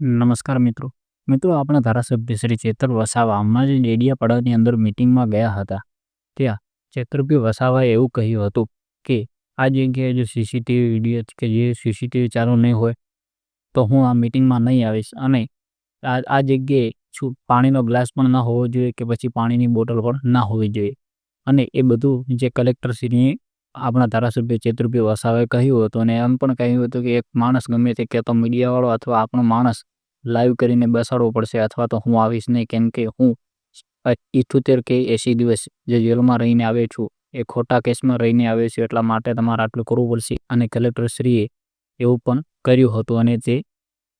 નમસ્કાર મિત્રો. મિત્રો, આપણા ધારાસભ્ય શ્રી ચેતર વસાવા હમણાં જ ડેડિયાપાડાની અંદર મિટિંગમાં ગયા હતા. ત્યાં ચેતરભાઈ વસાવાએ એવું કહ્યું હતું કે, આ જગ્યાએ જો સીસીટીવી વીડિયો કે જે સીસીટીવી ચાલુ નહીં હોય, તો હું આ મિટિંગમાં નહીં આવીશ અને આ આ જગ્યાએ શું પાણીનો ગ્લાસ પણ ના હોવો જોઈએ કે પછી પાણીની બોટલ પણ ના હોવી જોઈએ. અને એ બધું જે કલેક્ટરશ્રીએ આપણા ધારાસભ્ય ચેતરભાઈ વસાવાએ કહ્યું હતું અને એમ પણ કહ્યું હતું કે એક માણસ ગમે તે કહેતો મીડિયાવાળો અથવા આપણો માણસ લાઈવ કરીને બેસાડવો પડશે અથવા તો હું આવીશ નહીં. કેમ કે હું ઇઠ્ઠોતેર કે એંસી દિવસ જે જેલમાં રહીને આવે છું, એ ખોટા કેસમાં રહીને આવે છે એટલા માટે તમારે આટલું કરવું પડશે. અને કલેક્ટરશ્રીએ એવું પણ કર્યું હતું અને તે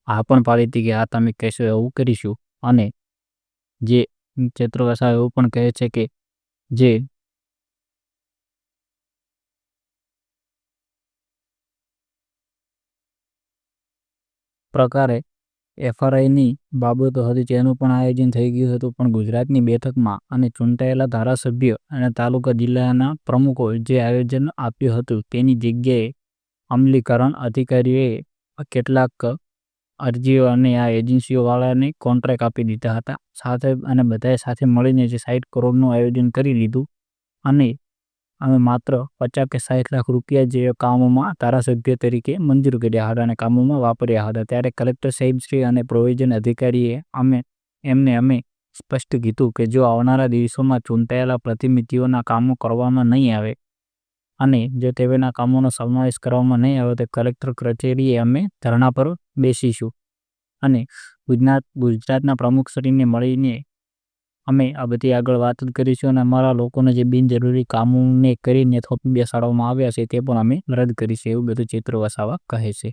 આ પણ પાડી હતી કે આ તમે કહેશો એવું કરીશું. અને જે ચેત્ર વસાવે એવું પણ કહે છે કે જે પ્રકારે એફઆરઆઈની બાબતો હતી જેનું પણ આયોજન થઈ ગયું હતું. પણ ગુજરાતની બેઠકમાં અને ચૂંટાયેલા ધારાસભ્ય અને તાલુકા જિલ્લાના પ્રમુખો જે આયોજન આપ્યું હતું તેની જગ્યાએ અમલીકરણ અધિકારીઓએ કેટલાક અરજીઓ અને આ એજન્સીઓવાળાને કોન્ટ્રાક્ટ આપી દીધા હતા. સાથે અને બધાએ સાથે મળીને જે સાઠ કરોડનું આયોજન કરી લીધું અને અમે માત્ર પચાસ કે સાઠ લાખ રૂપિયા જે કામોમાં ધારાસભ્ય તરીકે મંજૂર કર્યા હતા અને કામોમાં વાપર્યા હતા. ત્યારે કલેક્ટર સાહેબશ્રી અને પ્રોવિઝન અધિકારીએ અમે, એમને અમે સ્પષ્ટ કીધું કે જો આવનારા દિવસોમાં ચૂંટાયેલા પ્રતિનિધિઓના કામો કરવામાં નહીં આવે અને જો તેના કામોનો સમાવેશ કરવામાં નહીં આવે તો કલેક્ટર કચેરીએ અમે ધરણા પર બેસીશું. અને ગુજરાત, ગુજરાતના પ્રમુખશ્રીને મળીને અમે આ બધી આગળ વાત કરીશું અને અમારા લોકોને જે બિનજરૂરી કામોને કરીને થોપી બેસાડવામાં આવ્યા છે તે પણ અમે રદ કરીશું એવું બધું ચિત્ર વસાવા કહે છે.